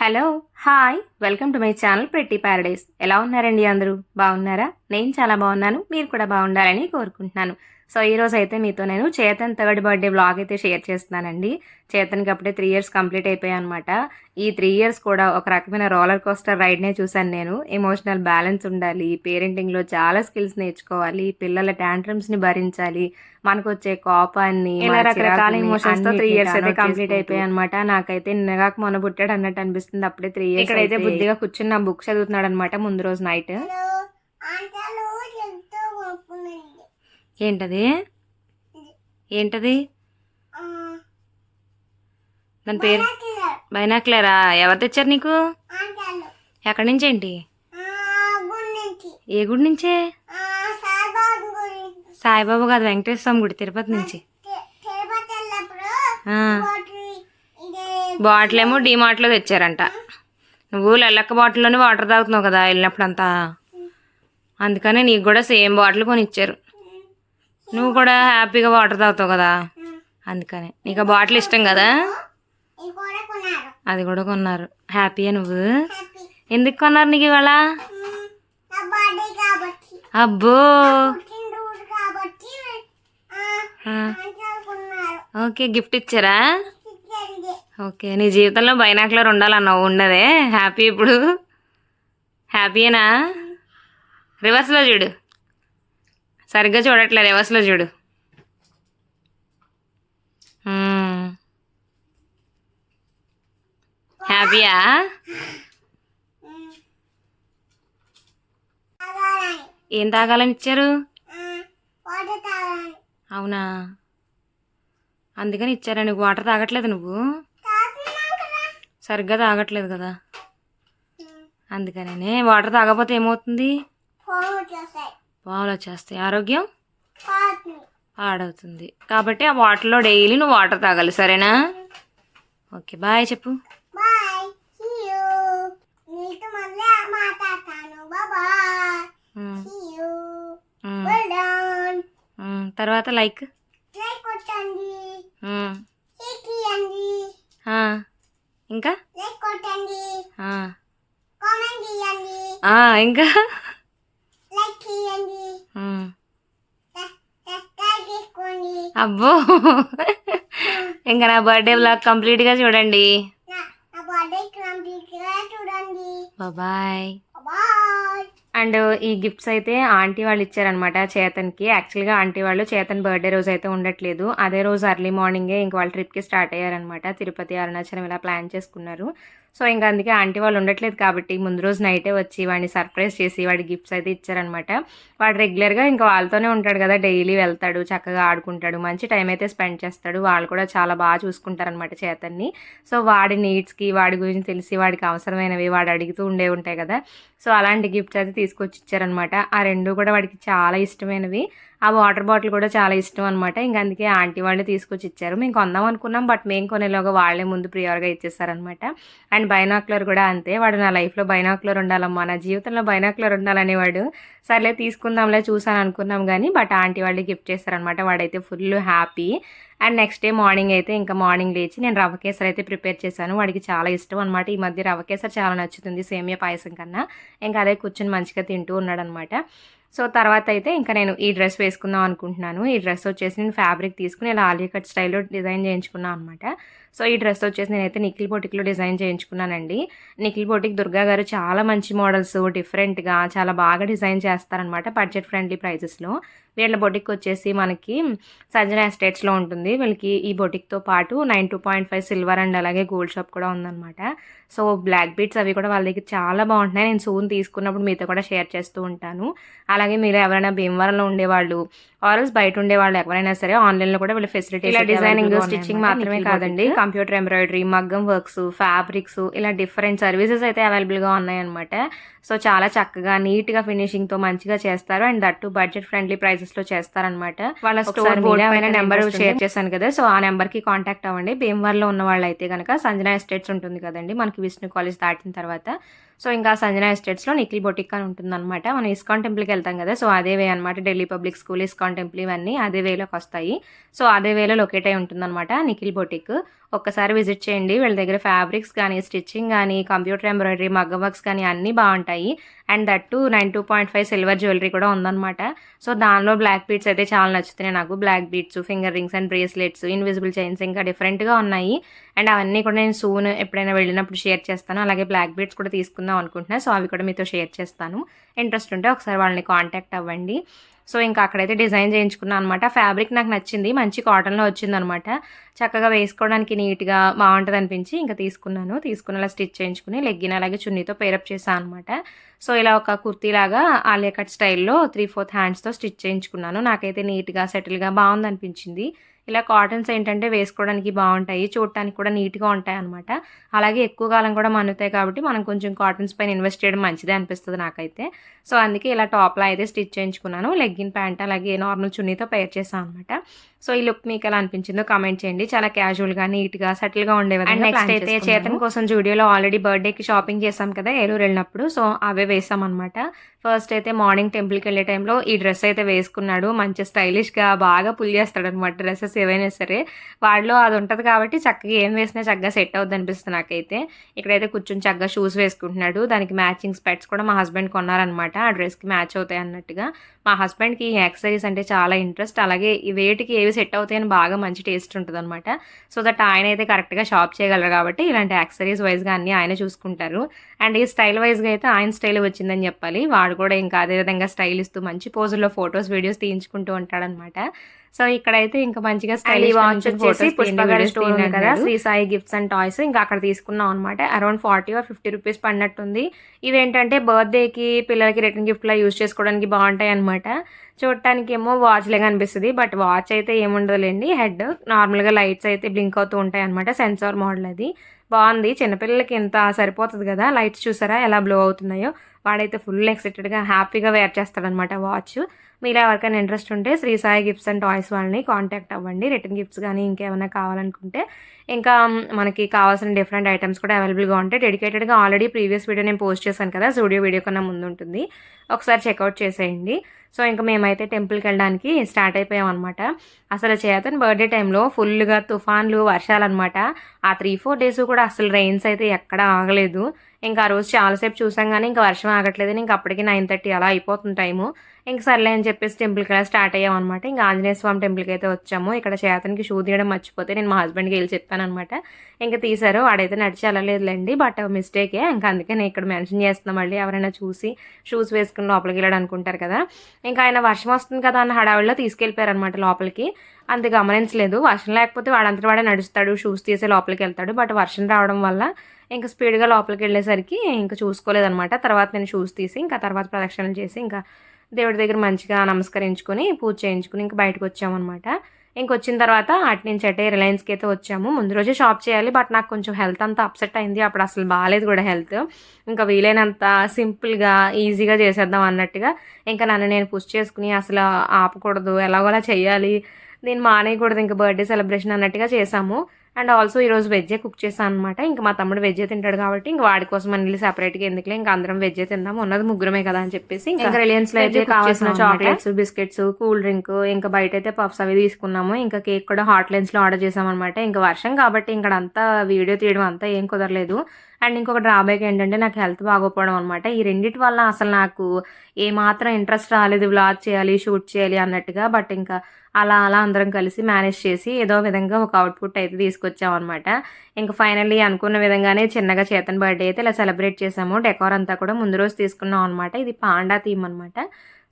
Hello hi. Welcome to my channel pretty paradise ఎలా ఉన్నారండి అందరూ? బాగున్నారా? నేను చాలా బాగున్నాను. మీరు కూడా బాగుండాలని కోరుకుంటున్నాను. సో ఈ రోజు అయితే మీతో నేను చేతన్ థర్డ్ బర్త్డే బ్లాగ్ అయితే షేర్ చేస్తున్నానండి. చేతన్కి అప్పుడే త్రీ ఇయర్స్ కంప్లీట్ అయిపోయాయి అనమాట ఈ త్రీ ఇయర్స్ కూడా ఒక రకమైన రోలర్ కోస్టర్ రైడ్నే చూశాను నేను. ఎమోషనల్ బ్యాలెన్స్ ఉండాలి పేరెంటింగ్లో చాలా స్కిల్స్ నేర్చుకోవాలి పిల్లల tantrums ని భరించాలి మనకు వచ్చే కోపాన్ని ఇలా రకరకాల చిరాకుని emotions తో అన్నిటిని three years అయితే చేసుకుంటూ అయిపోయాయి అనమాట నాకైతే నిన్నగాక మొన్న పుట్టాడు అన్నట్టు అనిపిస్తుంది. అప్పుడే త్రీ ఇయర్స్ ఇక్కడైతే బుద్ధిగా కూర్చుని నా బుక్ చదువుతున్నాడు అనమాట ముందు రోజు నైట్. ఏంటది? ఏంటది? దాని పేరు? బైనాక్లేరా ఎవరు తెచ్చారు నీకు? ఎక్కడి నుంచి ఏంటి? ఏ గుడి నుంచే? సాయిబాబు కాదు వెంకటేశ్వర స్వామి గుడి తిరుపతి నుంచి. బాటిల్ ఏమో డీమార్ట్లో తెచ్చారంట. నువ్వు లెల్లక్క బాటిల్లోనే వాటర్ తాగుతున్నావు కదా వెళ్ళినప్పుడు అంతా అందుకనే నీకు కూడా సేమ్ బాటిల్ కొని ఇచ్చారు నువ్వు కూడా హ్యాపీగా వాటర్ తాగుతావు కదా? అందుకనే. నీకు ఆ బాటిల్ ఇష్టం కదా? అది కూడా కొన్నారు. హ్యాపీయా నువ్వు? ఎందుకు కొన్నారు నీకు ఇవాళ? అబ్బో. ఓకే గిఫ్ట్ ఇచ్చారా? ఓకే నీ జీవితంలో బైనాకులర్ ఉండాలన్నావు ఉండదే హ్యాపీ ఇప్పుడు. హ్యాపీయేనా? రివర్స్లో చూడు. సరిగ్గా చూడట్లే రివర్స్లో చూడు. హ్యాపీయా? ఏం తాగాలని ఇచ్చారు? అవునా? అందుకని ఇచ్చారా నీకు వాటర్ తాగట్లేదు నువ్వు? సరిగ్గా తాగట్లేదు కదా. అందుకనే వాటర్ తాగకపోతే ఏమవుతుంది? పావులు వచ్చేస్తాయి ఆరోగ్యం? పాడవుతుంది. కాబట్టి ఆ వాటర్లో డైలీ నువ్వు వాటర్ తాగాలి సరేనా? ఓకే బాయ్ చెప్పు. Bye see you. నీతో మళ్ళీ మాట్లాడతాను bye hmm. See you hmm. Well done hmm. తర్వాత లైక్ లైక్ కొట్టండి మ్మ్. షేక్ చేయండి ఆ. ఇంకా లైక్ కొట్టండి ఆ. కామెంట్ చేయండి ఆ, ఇంకా లైక్ చేయండి మ్మ్. సబ్స్క్రైబ్ చేసుకోండి అబ్బో. ఇంకా నా బర్త్డే బ్లాగ్ బర్త్డే కంప్లీట్గా చూడండి. బాయ్ అండ్ ఈ గిఫ్ట్స్ అయితే ఆంటీ వాళ్ళు ఇచ్చారనమాట చేతన్కి. యాక్చువల్గా ఆంటీ వాళ్ళు చేతన్ బర్త్డే రోజు అయితే ఉండట్లేదు. అదే రోజు ఎర్లీ మార్నింగే ఇంక వాళ్ళ ట్రిప్కి స్టార్ట్ అయ్యారనమాట తిరుపతి అరుణాచలం ఇలా ప్లాన్ చేసుకున్నారు. సో ఇంకా అందుకే ఆంటీ వాళ్ళు ఉండట్లేదు కాబట్టి ముందు రోజు నైటే వచ్చి వాడిని సర్ప్రైజ్ చేసి వాడి గిఫ్ట్స్ అయితే ఇచ్చారనమాట. వాడు రెగ్యులర్గా ఇంకా వాళ్ళతోనే ఉంటాడు కదా డైలీ వెళ్తాడు చక్కగా ఆడుకుంటాడు మంచి టైం అయితే స్పెండ్ చేస్తాడు. వాళ్ళు కూడా చాలా బాగా చూసుకుంటారనమాట చేతన్ని. సో వాడి నీడ్స్కి వాడి గురించి తెలిసి వాడికి అవసరమైనవి వాడు అడుగుతూ ఉండే ఉంటాయి కదా. సో అలాంటి గిఫ్ట్స్ అయితే తీసుకొచ్చి ఇచ్చారనమాట. ఆ రెండు కూడా వాడికి చాలా ఇష్టమైనవి. ఆ వాటర్ బాటిల్ కూడా చాలా ఇష్టం అనమాట ఇంకా అందుకే ఆంటీ వాళ్ళే తీసుకొచ్చి ఇచ్చారు. మేము కొందాం అనుకున్నాం బట్ మేము కొనేలోగా వాళ్ళే ముందు ప్రియోర్గా ఇచ్చేసారనమాట అండ్ బైనాక్లర్ కూడా అంతే. వాడు నా లైఫ్లో బైనాక్లర్ ఉండాలమ్మా నా జీవితంలో బైనాక్లర్ ఉండాలనేవాడు. సర్లే తీసుకుందాంలే చూసాను అనుకున్నాం కానీ బట్ ఆంటీ వాళ్ళే గిఫ్ట్ చేస్తారనమాట వాడైతే full happy. And next day morning అయితే ఇంకా మార్నింగ్ లేచి నేను రవ్వ కేసరి అయితే ప్రిపేర్ చేశాను. వాడికి చాలా ఇష్టం అనమాట ఈ మధ్య రవ్వ కేసరి చాలా నచ్చుతుంది సేమియా పాయసం కన్నా. ఇంకా అదే కూర్చొని మంచిగా తింటూ ఉన్నాడనమాట సో తర్వాత అయితే ఇంకా నేను ఈ డ్రెస్ వేసుకుందాం అనుకుంటున్నాను. ఈ డ్రెస్ వచ్చేసి నేను ఫ్యాబ్రిక్ తీసుకుని ఇలా ఆలియా కట్ స్టైల్లో డిజైన్ చేయించుకున్నాను అనమాట సో ఈ డ్రెస్ వచ్చేసి నేనైతే నిఖిల్ బోటిక్లో డిజైన్ చేయించుకున్నానండి. నిఖిల్ బోటిక్ దుర్గా గారు చాలా మంచి మోడల్స్ డిఫరెంట్గా చాలా బాగా డిజైన్ చేస్తారనమాట బడ్జెట్ ఫ్రెండ్లీ ప్రైజెస్లో. వీళ్ళ బొటిక్ వచ్చేసి మనకి సంజన ఎస్టేట్స్లో ఉంటుంది. వీళ్ళకి ఈ బొటిక్తో పాటు nine two point five silver and అలాగే గోల్డ్ షాప్ కూడా ఉందన్నమాట. సో బ్లాక్ బీట్స్ అవి కూడా వాళ్ళ దగ్గర చాలా బాగుంటున్నాయి. నేను సూన్ తీసుకున్నప్పుడు మీతో కూడా షేర్ చేస్తూ ఉంటాను. అలాగే మీరు ఎవరైనా భీమవరంలో ఉండేవాళ్ళు ఆర్ఎల్స్ బయట ఉండేవాళ్ళు ఎవరైనా సరే ఆన్లైన్లో కూడా వీళ్ళ ఫెసిలిటీ డిజైనింగ్ స్టిచ్చింగ్ మాత్రమే కాదండి. కంప్యూటర్ ఎంబ్రాయిడరీ మగ్గం వర్క్స్ ఫ్యాబ్రిక్స్ ఇలా డిఫరెంట్ సర్వీసెస్ అయితే అవైలబుల్గా ఉన్నాయన్నమాట. సో చాలా చక్కగా నీట్గా ఫినిషింగ్తో మంచిగా చేస్తారు. అండ్ దట్టు బడ్జెట్ ఫ్రెండ్లీ ప్రైసెస్లో చేస్తారనమాట. వాళ్ళ స్టోర్ బోర్డ్ పైన నెంబర్ షేర్ చేశాను కదా సో ఆ నెంబర్కి కాంటాక్ట్ అవ్వండి. భీమవరంలో ఉన్న వాళ్ళు అయితే కనుక సంజన ఎస్టేట్స్ ఉంటుంది కదండి మనకి విష్ణు కాలేజ్ దాటిన తర్వాత. సో ఇంకా సంజన ఎస్టేట్స్లో నిఖిల్ బొటిక్ అని ఉంటుందన్నమాట. మనం ఇస్కాన్ టెంపుల్కి వెళ్తాం కదా సో అదే వే అనమాట Delhi public school ISKCON temple ఇవన్నీ అదే వేలోకి వస్తాయి. సో అదే వేలో లొకేట్ అయి ఉంటుందన్నమాట నిఖిల్ బొటిక్. ఒక్కసారి విజిట్ చేయండి. వీళ్ళ దగ్గర ఫ్యాబ్రిక్స్ కానీ స్టిచ్చింగ్ కానీ కంప్యూటర్ ఎంబ్రాయిడరీ మగ్గ వర్క్స్ కానీ అన్నీ బాగుంటాయి. And that nine two point five silver jewellery కూడా ఉందన్నమాట. సో దానిలో బ్లాక్ బీట్స్ అయితే చాలా నచ్చుతున్నాయి నాకు. Black beads finger rings and bracelets invisible chains ఇంకా డిఫరెంట్గా ఉన్నాయి. అండ్ అవన్నీ కూడా నేను సూన్ ఎప్పుడైనా వెళ్ళినప్పుడు షేర్ చేస్తాను. అలాగే బ్లాక్ బీట్స్ కూడా తీసుకుందాం అనుకుంటున్నాను సో అవి కూడా మీతో షేర్ చేస్తాను. ఇంట్రెస్ట్ ఉంటే ఒకసారి వాళ్ళని కాంటాక్ట్ అవ్వండి. సో ఇంకా అక్కడైతే డిజైన్ చేయించుకున్నాను అనమాట ఫ్యాబ్రిక్ నాకు నచ్చింది మంచి కాటన్లో వచ్చిందనమాట చక్కగా వేసుకోవడానికి నీట్గా బాగుంటుంది అనిపించి ఇంకా తీసుకున్నాను. తీసుకుని అలా స్టిచ్ చేయించుకుని లెగ్గిన అలాగే చున్నీతో పేరప్ చేశాను అనమాట సో ఇలా ఒక కుర్తీ లాగా ఆలియా కట్ స్టైల్లో త్రీ ఫోర్త్ హ్యాండ్స్తో స్టిచ్ చేయించుకున్నాను. నాకైతే నీట్గా సెటిల్గా బాగుంది అనిపించింది ఇలా కాటన్స్ ఏంటంటే వేసుకోవడానికి బాగుంటాయి చూడటానికి కూడా నీట్గా ఉంటాయి అనమాట అలాగే ఎక్కువ కాలం కూడా మన్నుతాయి కాబట్టి మనం కొంచెం కాటన్స్ పైన ఇన్వెస్ట్ చేయడం మంచిదే అనిపిస్తుంది నాకైతే. సో అందుకే ఇలా టాప్లో అయితే స్టిచ్ చేయించుకున్నాను. లెగ్గిన్ ప్యాంట్ అలాగే నార్మల్ చున్నీతో పేర్ చేశాను అనమాట సో ఈ లుక్ మీకు ఎలా అనిపించిందో కామెంట్ చేయండి. చాలా క్యాజువల్గా నీట్గా సెటిల్గా ఉండే అండ్ నెక్స్ట్ అయితే చేతన్ కోసం జూడియోలో ఆల్రెడీ బర్త్డేకి షాపింగ్ చేసాం కదా ఏలూరు వెళ్ళినప్పుడు. సో అవే వేసాం అనమాట ఫస్ట్ అయితే మార్నింగ్ టెంపుల్కి వెళ్ళే టైంలో ఈ డ్రెస్ అయితే వేసుకున్నాడు. మంచి స్టైలిష్గా బాగా పుల్ చేస్తాడు అనమాట డ్రెస్సెస్ ఏవైనా సరే. వాడిలో అది ఉంటుంది కాబట్టి చక్కగా ఏం వేసినా చక్కగా సెట్ అవుద్ది అనిపిస్తుంది నాకైతే. ఇక్కడైతే కూర్చొని చక్కగా షూస్ వేసుకుంటున్నాడు. దానికి మ్యాచింగ్ స్పెట్స్ కూడా మా హస్బెండ్ కొన్నారనమాట ఆ డ్రెస్కి మ్యాచ్ అవుతాయి అన్నట్టుగా. మా హస్బెండ్కి ఈ యాక్సరీస్ అంటే చాలా ఇంట్రెస్ట్ అలాగే ఈ వేటికి ఏవి సెట్ అవుతాయని బాగా మంచి టేస్ట్ ఉంటుంది అనమాట సో దట్ ఆయన అయితే కరెక్ట్గా షాప్ చేయగలరు కాబట్టి ఇలాంటి యాక్సరీస్ వైజ్గా అన్నీ ఆయన చూసుకుంటారు. అండ్ ఈ స్టైల్ వైజ్గా అయితే ఆయన స్టైల్ వచ్చిందని చెప్పాలి. వాడు కూడా ఇంకా అదే విధంగా స్టైల్ ఇస్తూ మంచి పోజుల్లో ఫొటోస్ వీడియోస్ తీయించుకుంటూ ఉంటాడనమాట సో ఇక్కడైతే ఇంకా మంచిగా స్టైల్ వాచ్ వచ్చేసి పుష్పగారి స్టోర్ ఉంది కదా. Shri Sai gifts and toys ఇంకా అక్కడ తీసుకున్నాం అనమాట around forty or fifty rupees పడినట్టుంది. ఇవేంటంటే బర్త్డేకి పిల్లలకి రిటర్న్ గిఫ్ట్లా యూస్ చేసుకోవడానికి బాగుంటాయి అనమాట చూడటానికి ఏమో వాచ్ లాగా అనిపిస్తుంది బట్ వాచ్ అయితే ఏముండదులేండి. హెడ్ నార్మల్గా లైట్స్ అయితే బ్లింక్ అవుతూ ఉంటాయి అనమాట సెన్సార్ మోడల్ అది. బాగుంది. చిన్నపిల్లలకి ఇంత సరిపోతుంది కదా. లైట్స్ చూసారా? ఎలా బ్లో అవుతున్నాయో. వాడైతే ఫుల్ ఎక్సైటెడ్గా హ్యాపీగా వేర్ చేస్తాడనమాట వాచ్. మీరు ఎవరికైనా ఇంట్రెస్ట్ ఉంటే Shri Sai gifts and toys వాళ్ళని కాంటాక్ట్ అవ్వండి. రిటర్న్ గిఫ్ట్స్ కానీ ఇంకేమైనా కావాలనుకుంటే. ఇంకా మనకి కావాల్సిన డిఫరెంట్ ఐటమ్స్ కూడా అవైలబుల్గా ఉంటాయి. డెడికేటెడ్గా ఆల్రెడీ ప్రీవియస్ వీడియో నేను పోస్ట్ చేశాను కదా స్టూడియో వీడియో కన్నా ముందు ఉంటుంది ఒకసారి చెక్అవుట్ చేసేయండి. సో ఇంకా మేమైతే టెంపుల్కి వెళ్ళడానికి స్టార్ట్ అయిపోయాం అనమాట అసలు చేతన్ బర్త్డే టైంలో ఫుల్గా తుఫాన్లు వర్షాలు అనమాట ఆ త్రీ ఫోర్ డేస్ కూడా అసలు రెయిన్స్ అయితే ఎక్కడా ఆగలేదు. ఇంకా ఆ రోజు చాలాసేపు చూసాం కానీ ఇంకా వర్షం ఆగట్లేదు. ఇంకా అప్పటికి నైన్ థర్టీ అలా అయిపోతుంది టైము. ఇంక సర్లే అని చెప్పేసి టెంపుల్కి అలా స్టార్ట్ అయ్యాం అనమాట ఇంకా ఆంజనేయ స్వామి టెంపుల్కి అయితే వచ్చాము. ఇక్కడ చేతనికి షూ తీయడం మర్చిపోతే నేను మా హస్బెండ్కి వెళ్ళి చెప్పాను అనమాట ఇంకా తీశారు. వాడైతే నడిచి వెళ్ళలేదులేండి. బట్ మిస్టేకే. ఇంకా అందుకే నేను ఇక్కడ మెన్షన్ చేస్తున్నా మళ్ళీ ఎవరైనా చూసి షూస్ వేసుకుని లోపలికి వెళ్ళాడు అనుకుంటారు కదా. ఇంకా ఆయన వర్షం వస్తుంది కదా అన్న హడావిడిలో తీసుకెళ్ళిపోయారు అనమాట లోపలికి. అంత గమనించలేదు. వర్షం లేకపోతే వాడంతటి వాడే నడుస్తాడు. షూస్ తీసే లోపలికి వెళ్తాడు. బట్ వర్షం రావడం వల్ల ఇంకా స్పీడ్గా లోపలికి వెళ్ళేసరికి ఇంకా చూసుకోలేదనమాట తర్వాత నేను షూస్ తీసి ఇంకా తర్వాత ప్రదక్షిణలు చేసి ఇంకా దేవుడి దగ్గర మంచిగా నమస్కరించుకొని పూజ చేయించుకుని ఇంకా బయటకు వచ్చామన్నమాట. ఇంకొచ్చిన తర్వాత అటు నుంచి అటే రిలయన్స్కి అయితే వచ్చాము. ముందు రోజే షాప్ చేయాలి బట్ నాకు కొంచెం హెల్త్ అంతా అప్సెట్ అయింది. అప్పుడు అసలు బాగాలేదు కూడా హెల్త్. ఇంకా వీలైనంత సింపుల్గా ఈజీగా చేసేద్దాం అన్నట్టుగా ఇంకా నన్ను నేను పుష్ చేసుకుని అసలు ఆపకూడదు ఎలాగోలా చేయాలి దీన్ని మానేయకూడదు ఇంకా బర్త్డే సెలబ్రేషన్ అన్నట్టుగా చేసాము. అండ్ ఆల్సో ఈరోజు వెజ్జే కుక్ చేశాను అనమాట ఇంకా మా తమ్ముడు వెజ్జే తింటాడు కాబట్టి ఇంకా వాడి కోసం అన్ని సెపరేట్గా ఎందుకులే ఇంకా అందరం వెజ్జే తిందాం ఉన్నది ముగ్గురమే కదా అని చెప్పేసి ఇంకా రిలయన్స్లో అయితే కావాల్సిన చాక్లెట్స్ బిస్కెట్స్ కూల్ డ్రింక్ ఇంకా బయట అయితే పఫ్స్ అవి తీసుకున్నాము. ఇంకా కేక్ కూడా హాట్ లైన్స్లో ఆర్డర్ చేసాం అనమాట ఇంకా వర్షం కాబట్టి ఇక్కడ అంతా వీడియో తీయడం అంతా ఏం కుదరలేదు. అండ్ ఇంకొక డ్రాబ్యాక్ ఏంటంటే నాకు హెల్త్ బాగోపోవడం అనమాట ఈ రెండిటి వల్ల అసలు నాకు ఏమాత్రం ఇంట్రెస్ట్ రాలేదు. వ్లాగ్ చేయాలి షూట్ చేయాలి అన్నట్టుగా. బట్ ఇంకా అలా అలా అందరం కలిసి మేనేజ్ చేసి ఏదో విధంగా ఒక అవుట్పుట్ అయితే తీసుకొచ్చామన్నమాట ఇంకా ఫైనల్లీ అనుకున్న విధంగానే చిన్నగా చేతన్ బర్త్డే అయితే ఇలా సెలబ్రేట్ చేసాము. డెకోర్ అంతా కూడా ముందు రోజు తీసుకున్నాం అనమాట ఇది పాండా థీమ్ అనమాట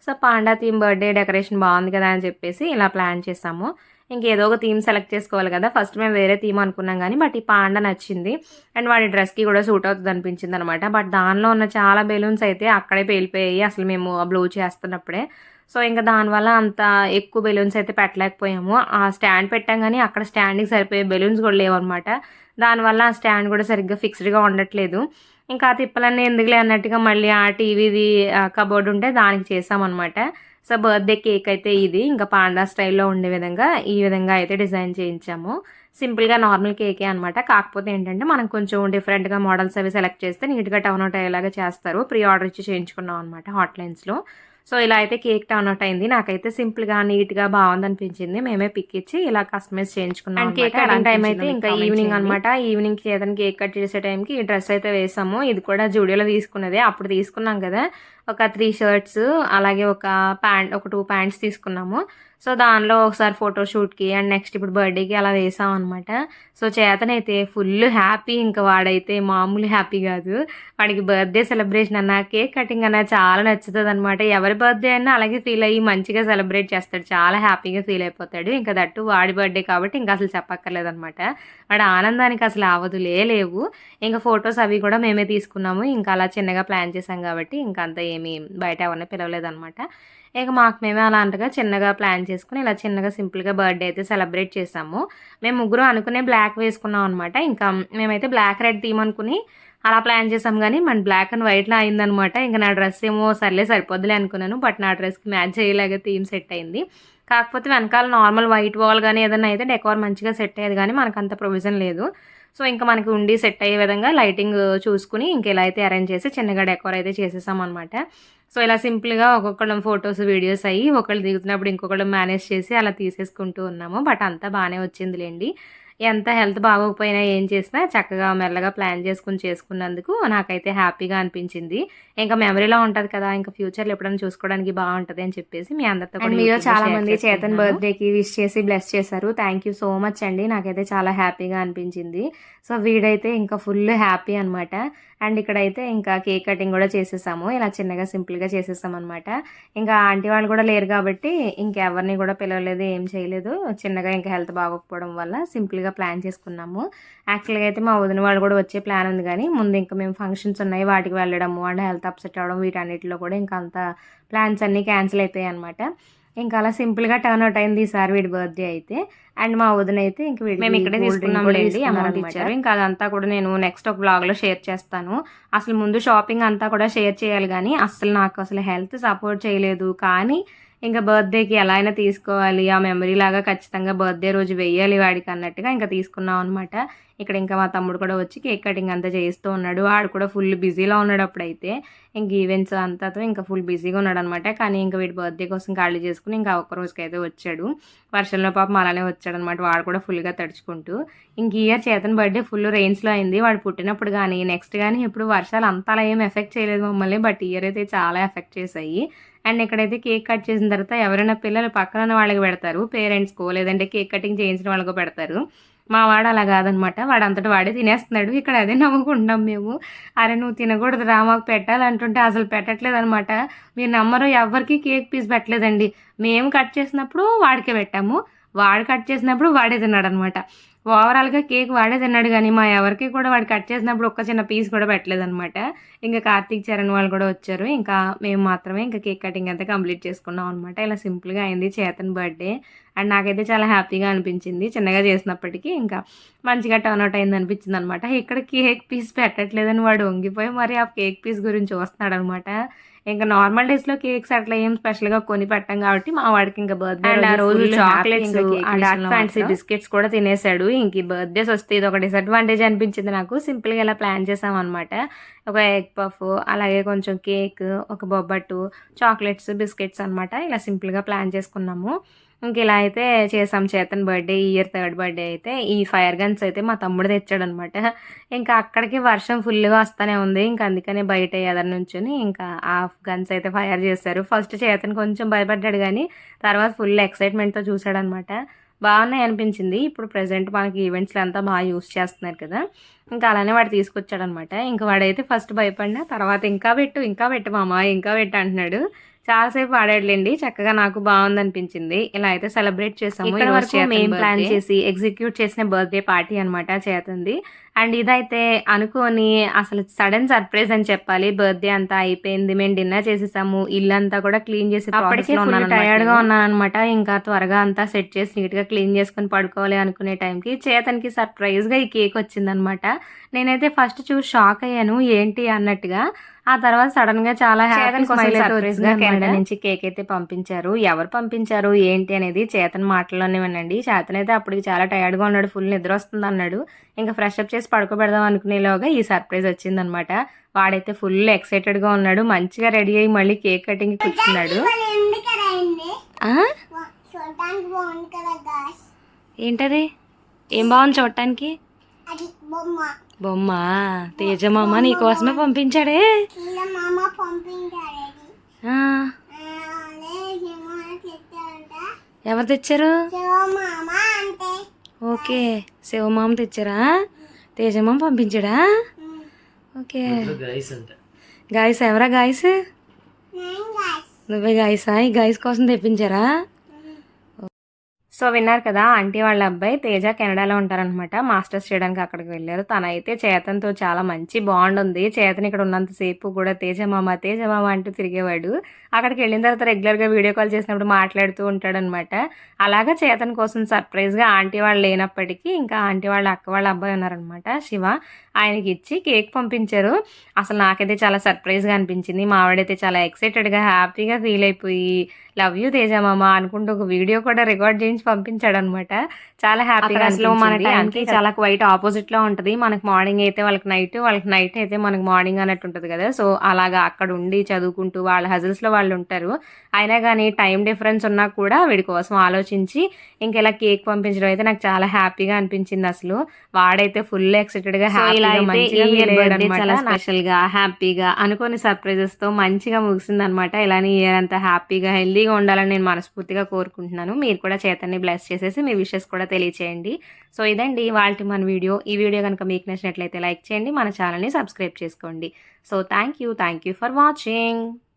so panda theme birthday decoration బాగుంది కదా అని చెప్పేసి ఇలా ప్లాన్ చేసాము. ఇంకేదో ఒక థీమ్ సెలెక్ట్ చేసుకోవాలి కదా. ఫస్ట్ మేము వేరే థీమ్ అనుకున్నాం కానీ బట్ ఈ పాండ నచ్చింది. అండ్ వాడి డ్రెస్కి కూడా సూట్ అవుతుంది అనిపించింది అనమాట బట్ దానిలో ఉన్న చాలా బెలూన్స్ అయితే అక్కడే పేలిపోయాయి. అసలు మేము బ్లూ చేస్తున్నప్పుడే. సో ఇంకా దానివల్ల అంత ఎక్కువ బెలూన్స్ అయితే పెట్టలేకపోయాము. ఆ స్టాండ్ పెట్టాం కానీ అక్కడ స్టాండ్కి సరిపోయే బెలూన్స్ కూడా లేవన్నమాట దానివల్ల ఆ స్టాండ్ కూడా సరిగ్గా ఫిక్స్డ్గా ఉండట్లేదు. ఇంకా ఆ తిప్పలన్నీ ఎందుకులే అన్నట్టుగా మళ్ళీ ఆ టీవీది కబోర్డ్ ఉంటే దానికి చేసామన్నమాట సో బర్త్డే కేక్ అయితే ఇది. ఇంకా పాండా స్టైల్లో ఉండే విధంగా ఈ విధంగా అయితే డిజైన్ చేయించాము. సింపుల్గా నార్మల్ కేకే అనమాట కాకపోతే ఏంటంటే మనం కొంచెం డిఫరెంట్గా మోడల్స్ అవి సెలెక్ట్ చేస్తే నీట్గా టర్న్ అవుట్ అయ్యేలాగా చేస్తారు. ప్రీ ఆర్డర్ ఇచ్చి చేయించుకున్నాం అనమాట హాట్లైన్స్లో. సో ఇలా అయితే కేక్ టర్న్ అవుట్ అయింది. నాకైతే సింపుల్గా నీట్గా బాగుంది అనిపించింది మేమే పిక్ ఇచ్చి ఇలా కస్టమైజ్ చేయించుకున్నాం అండ్ కేక్ కటింగ్ టైం అయితే ఇంకా ఈవినింగ్ అనమాట ఈవినింగ్ చేతని కేక్ కట్ చేసే టైంకి ఈ డ్రెస్ అయితే వేసాము. ఇది కూడా జూడియోలో తీసుకున్నదే. అప్పుడు తీసుకున్నాం కదా. ఒక త్రీ షర్ట్స్ అలాగే ఒక ప్యాంట్ ఒక టూ ప్యాంట్స్ తీసుకున్నాము. సో దానిలో ఒకసారి ఫోటోషూట్కి అండ్ నెక్స్ట్ ఇప్పుడు బర్త్డేకి అలా వేసాం అనమాట సో చేతనైతే ఫుల్ హ్యాపీ ఇంకా వాడైతే మామూలు హ్యాపీ కాదు. వాడికి బర్త్డే సెలబ్రేషన్ అన్న కేక్ కటింగ్ అన్న చాలా నచ్చుతుంది అనమాట ఎవరి బర్త్డే అయినా అలాగే ఫీల్ అయ్యి మంచిగా సెలబ్రేట్ చేస్తాడు. చాలా హ్యాపీగా ఫీల్ అయిపోతాడు. ఇంకా దట్టు వాడి బర్త్డే కాబట్టి ఇంకా అసలు చెప్పక్కర్లేదు అనమాట వాడి ఆనందానికి అసలు అవధులే లేవు. ఇంకా ఫొటోస్ అవి కూడా మేమే తీసుకున్నాము. ఇంకా అలా చిన్నగా ప్లాన్ చేసాం కాబట్టి ఇంకా అంత ఏం ఏమీ బయట ఎవరిని పిలవలేదనమాట ఇక మాకు మేమే అలా చిన్నగా ప్లాన్ చేసుకుని ఇలా చిన్నగా సింపుల్గా బర్త్డే అయితే సెలబ్రేట్ చేసాము. మేము ముగ్గురు అనుకునే బ్లాక్ వేసుకున్నాం అనమాట ఇంకా మేమైతే బ్లాక్ రెడ్ థీమ్ అనుకుని అలా ప్లాన్ చేసాం కానీ మన బ్లాక్ అండ్ వైట్లో అయిందనమాట ఇంకా నా డ్రెస్ ఏమో సర్లే సరిపోద్దులే అనుకున్నాను బట్ నా డ్రెస్కి మ్యాచ్ అయ్యేలాగా థీమ్ సెట్ అయింది. కాకపోతే వెనకాల నార్మల్ వైట్ వాల్ కానీ ఏదైనా అయితే డెకోర్ మంచిగా సెట్ అయ్యేది కానీ మనకు అంత ప్రొవిజన్ లేదు. సో ఇంకా మనకి ఉండి సెట్ అయ్యే విధంగా లైటింగ్ చూసుకుని ఇంకెలా అయితే అరేంజ్ చేసి చిన్నగా డెకోర్ అయితే చేసేసాం అనమాట సో ఇలా సింపుల్గా ఒక్కొక్కళ్ళం ఫొటోస్ వీడియోస్ అయ్యి ఒకళ్ళు దిగుతున్నప్పుడు ఇంకొకళ్ళు మేనేజ్ చేసి అలా తీసేసుకుంటూ ఉన్నాము. బట్ అంతా బాగానే వచ్చిందిలేండి. ఎంత హెల్త్ బాగోకపోయినా ఏం చేసినా చక్కగా మెల్లగా ప్లాన్ చేసుకుని చేసుకున్నందుకు నాకైతే హ్యాపీగా అనిపించింది. ఇంకా మెమరీలో ఉంటుంది కదా ఇంకా ఫ్యూచర్లో ఎప్పుడైనా చూసుకోవడానికి బాగుంటుంది అని చెప్పేసి మీ అందరితో మీరు చాలా మంది చేతన్ బర్త్డేకి విష్ చేసి బ్లెస్ చేశారు. థ్యాంక్ యూ సో మచ్ అండి. నాకైతే చాలా హ్యాపీగా అనిపించింది. సో వీడైతే ఇంకా ఫుల్ హ్యాపీ అనమాట అండ్ ఇక్కడైతే ఇంకా కేక్ కటింగ్ కూడా చేసేసాము. ఇలా చిన్నగా సింపుల్గా చేసేసాం అనమాట ఇంకా ఆంటీ వాళ్ళు కూడా లేరు కాబట్టి ఇంకెవరిని కూడా పిలవలేదు ఏం చేయలేదు. చిన్నగా ఇంకా హెల్త్ బాగోకపోవడం వల్ల సింపుల్గా ప్లాన్ చేసుకున్నాము. యాక్చువల్గా అయితే మా వదిన వాళ్ళు కూడా వచ్చే ప్లాన్ ఉంది కానీ ముందు ఇంకా మేము ఫంక్షన్స్ ఉన్నాయి వాటికి వెళ్ళడము అండ్ హెల్త్ అప్సెట్ అవ్వడం వీటన్నిటిలో కూడా ఇంకా అంత ప్లాన్స్ అన్నీ క్యాన్సిల్ అయిపోయాయి అనమాట ఇంకా అలా సింపుల్గా టర్న్ అవుట్ అయింది ఈసారి వీడి బర్త్డే అయితే. అండ్ మా వదిన అయితే ఇంక వీడి మేము ఇక్కడే తీసుకున్నాం లేండి అమౌంట్ ఇచ్చారు. ఇంకా అదంతా కూడా నేను నెక్స్ట్ ఒక బ్లాగ్లో షేర్ చేస్తాను. అసలు ముందు షాపింగ్ అంతా కూడా షేర్ చేయాలి కానీ అసలు నాకు అసలు హెల్త్ సపోర్ట్ చేయలేదు. కానీ ఇంకా బర్త్డేకి ఎలా అయినా తీసుకోవాలి. ఆ మెమరీ లాగా ఖచ్చితంగా బర్త్డే రోజు వెయ్యాలి వాడికి అన్నట్టుగా ఇంకా తీసుకున్నాం అనమాట ఇక్కడ ఇంకా మా తమ్ముడు కూడా వచ్చి కేక్ కటింగ్ అంతా చేస్తూ ఉన్నాడు. వాడు కూడా ఫుల్ బిజీలో ఉన్నాడు అప్పుడైతే. ఇంక ఈవెంట్స్ అంతాతో ఇంకా ఫుల్ బిజీగా ఉన్నాడు అనమాట కానీ ఇంకా వీడి బర్త్డే కోసం ఖాళీ చేసుకుని ఇంకా ఒక్క రోజుకి అయితే వచ్చాడు. వర్షంలో పాపం అలానే వచ్చాడు అనమాట వాడు కూడా ఫుల్గా తడుచుకుంటూ. ఇంక ఇయర్ చేతన్ బర్త్డే ఫుల్ రెయిన్స్లో అయింది. వాడు పుట్టినప్పుడు కానీ నెక్స్ట్ కానీ ఇప్పుడు వర్షాలు అంతా అలా ఏం ఎఫెక్ట్ చేయలేదు మమ్మల్ని. బట్ ఇయర్ అయితే చాలా ఎఫెక్ట్ చేశాయి. అండ్ ఇక్కడైతే కేక్ కట్ చేసిన తర్వాత ఎవరైనా పిల్లలు పక్కన వాళ్ళకి పెడతారు పేరెంట్స్కో లేదంటే కేక్ కటింగ్ చేయించిన వాళ్ళకో పెడతారు. మా వాడు అలా కాదనమాట. వాడు అంతటి వాడే తినేస్తున్నాడు. ఇక్కడ అదే నవ్వుకుంటాం మేము. అరే నువ్వు తినకూడదు రా మాకు పెట్టాలంటుంటే అసలు పెట్టట్లేదు అనమాట మీరు నమ్మరు ఎవరికి కేక్ పీస్ పెట్టలేదండి. మేము కట్ చేసినప్పుడు వాడికే పెట్టాము. వాడు కట్ చేసినప్పుడు వాడే తిన్నాడు అనమాట ఓవరాల్గా కేక్ వాడే తిన్నాడు కానీ మా ఎవరికి కూడా వాడు కట్ చేసినప్పుడు ఒక్క చిన్న పీస్ కూడా పెట్టలేదనమాట ఇంకా కార్తీక్ చరణ్ వాళ్ళు కూడా వచ్చారు. ఇంకా మేము మాత్రమే ఇంకా కేక్ కటింగ్ అంతా కంప్లీట్ చేసుకున్నాం అనమాట ఇలా సింపుల్గా అయింది చేతన్ బర్త్డే. అండ్ నాకైతే చాలా హ్యాపీగా అనిపించింది. చిన్నగా చేసినప్పటికీ ఇంకా మంచిగా టర్న్ అవుట్ అయింది అనిపించింది అనమాట ఇక్కడ కేక్ పీస్ పెట్టట్లేదని వాడు వంగిపోయి మరి ఆ కేక్ పీస్ గురించి వస్తున్నాడు అనమాట ఇంకా నార్మల్ డేస్లో కేక్స్ అట్లా ఏం స్పెషల్గా కొని పెట్టాం కాబట్టి మా వాడికి ఇంకా బర్త్డే And ఆ రోజు dark ఫ్యాన్సీ బిస్కెట్స్ కూడా తినేసాడు ఇంక బర్త్డేస్ వస్తే ఇది ఒక డిసడ్వాంటేజ్ అనిపించింది నాకు. సింపుల్గా ఇలా ప్లాన్ చేసాం అనమాట ఒక ఎగ్ పఫ్ అలాగే కొంచెం కేక్ ఒక బొబ్బట్టు చాక్లెట్స్ బిస్కెట్స్ అన్నమాట. ఇలా సింపుల్గా ప్లాన్ చేసుకున్నాము. ఇంక ఇలా అయితే చేసాం చేతన్ బర్త్డే ఈ ఇయర్ థర్డ్ బర్త్డే అయితే ఈ ఫైర్ గన్స్ అయితే మా తమ్ముడు తెచ్చాడు అనమాట ఇంకా అక్కడికి వర్షం ఫుల్గా వస్తూనే ఉంది. ఇంకా అందుకనే బయట ఎదరి నుంచుని ఇంకా ఆ గన్స్ అయితే ఫైర్ చేశారు. ఫస్ట్ చేతన్ కొంచెం భయపడ్డాడు కానీ తర్వాత ఫుల్ ఎక్సైట్మెంట్తో చూసాడనమాట బాగున్నాయి అనిపించింది. ఇప్పుడు ప్రజెంట్ మనకి ఈవెంట్స్లో అంతా బాగా యూస్ చేస్తున్నారు కదా. ఇంకా అలానే వాడు తీసుకొచ్చాడనమాట. ఇంకా వాడైతే ఫస్ట్ భయపడినా తర్వాత ఇంకా పెట్టు ఇంకా పెట్టు మామ ఇంకా పెట్టు అంటున్నాడు. చాలాసేపు ఆడాడులేండి. చక్కగా నాకు బాగుంది అనిపించింది ఇలా అయితే సెలబ్రేట్ చేసాము ఇక్కడ వరకు మేము ప్లాన్. చేసి ఎగ్జిక్యూట్ చేసిన బర్త్డే పార్టీ అనమాట చేతంది. అండ్ ఇదైతే అనుకోని అసలు సడన్ సర్ప్రైజ్ అని చెప్పాలి. బర్త్డే అంతా అయిపోయింది. మేము డిన్నర్ చేసేసాము. ఇల్లంతా కూడా క్లీన్ చేసి అప్పటికే టైర్డ్గా నేను. ఉన్నాను అనమాట ఇంకా త్వరగా అంతా సెట్ చేసి నీట్గా క్లీన్ చేసుకుని పడుకోవాలి అనుకునే టైంకి చేతన్కి సర్ప్రైజ్గా ఈ కేక్ వచ్చిందనమాట నేనైతే ఫస్ట్ చూసి షాక్ అయ్యాను. ఏంటి అన్నట్టుగా. ఆ తర్వాత సడన్గా చాలా కెనడా. నుంచి కేక్ అయితే పంపించారు. ఎవరు పంపించారు? ఏంటి అనేది చేతన్ మాటల్లోనే వినండి. చేతన్ అయితే అప్పటికి చాలా టైర్డ్గా ఉన్నాడు. ఫుల్ నిద్ర వస్తుంది అన్నాడు. ఇంకా ఫ్రెష్ అప్ చేసి పడుకోబెడదాం అనుకునేలోగా ఈ సర్ప్రైజ్ వచ్చిందనమాట వాడైతే ఫుల్ ఎక్సైటెడ్గా ఉన్నాడు. మంచిగా రెడీ అయ్యి మళ్ళీ కేక్ కటింగ్ కూర్చున్నాడు. ఏంటది? ఏం బాగుంది చూడటానికి? బొమ్మ. తేజమామ నీకోసమే పంపించాడే. ఎవరు తెచ్చారు? ఓకే. శివమామ తెచ్చారా? తేజమామ పంపించాడా? ఓకే. గాయస్ ఎవరా గాయస్ నేను గాస్ నువ్వే గాయసా ఈ గాయస్ కోసం తెప్పించారా? సో విన్నారు కదా ఆంటీ వాళ్ళ అబ్బాయి తేజ కెనడాలో ఉంటారనమాట మాస్టర్స్ చేయడానికి అక్కడికి వెళ్ళారు. తనైతే చేతన్తో చాలా మంచి బాండ్ ఉంది. చేతన్ ఇక్కడ ఉన్నంతసేపు కూడా తేజ మామ తేజ మామ అంటూ తిరిగేవాడు. అక్కడికి వెళ్ళిన తర్వాత రెగ్యులర్గా వీడియో కాల్ చేసినప్పుడు మాట్లాడుతూ ఉంటాడనమాట అలాగా చేతన్ కోసం సర్ప్రైజ్గా ఆంటీ వాళ్ళు లేనప్పటికీ ఇంకా ఆంటీ వాళ్ళ అక్క వాళ్ళ అబ్బాయి ఉన్నారనమాట శివ. ఆయనకి ఇచ్చి కేక్ పంపించారు. అసలు నాకైతే చాలా సర్ప్రైజ్గా అనిపించింది. మా ఆవిడైతే చాలా ఎక్సైటెడ్గా హ్యాపీగా ఫీల్ అయిపోయి లవ్ యూ తేజ మామ అనుకుంటూ ఒక వీడియో కూడా రికార్డ్ చేయించి పంపించాడు అనమాట చాలా హ్యాపీగా అసలు మన టైంకి చాలా క్వైట్ ఆపోజిట్లో ఉంటది. మనకి మార్నింగ్ అయితే వాళ్ళకి నైట్ వాళ్ళకి నైట్ అయితే మనకి మార్నింగ్ అన్నట్టు ఉంటది కదా. సో అలాగా అక్కడ ఉండి చదువుకుంటూ వాళ్ళ హజల్స్లో వాళ్ళు ఉంటారు. అయినా కానీ టైం డిఫరెన్స్ ఉన్నా కూడా వీడి కోసం ఆలోచించి ఇంకెలా కేక్ పంపించడం అయితే నాకు చాలా హ్యాపీగా అనిపించింది అసలు. వాడైతే ఫుల్ ఎక్సైటెడ్గా అయ్యాడు చాలా స్పెషల్గా హ్యాపీగా అనుకోని సర్ప్రైజెస్తో మంచిగా ముగిసింది అనమాట ఇలానే ఇయర్ అంతా హ్యాపీగా హెల్దీగా ఉండాలని నేను మనస్ఫూర్తిగా కోరుకుంటున్నాను. మీరు కూడా చేతన్ని బ్లెస్ చేసేసి మీ విషెస్ కూడా తెలియచేయండి. సో ఇదండి వాళ్ళ మన వీడియో. ఈ వీడియో కనుక మీకు నచ్చినట్లయితే లైక్ చేయండి మన ఛానల్ని సబ్స్క్రైబ్ చేసుకోండి. So thank you thank you for watching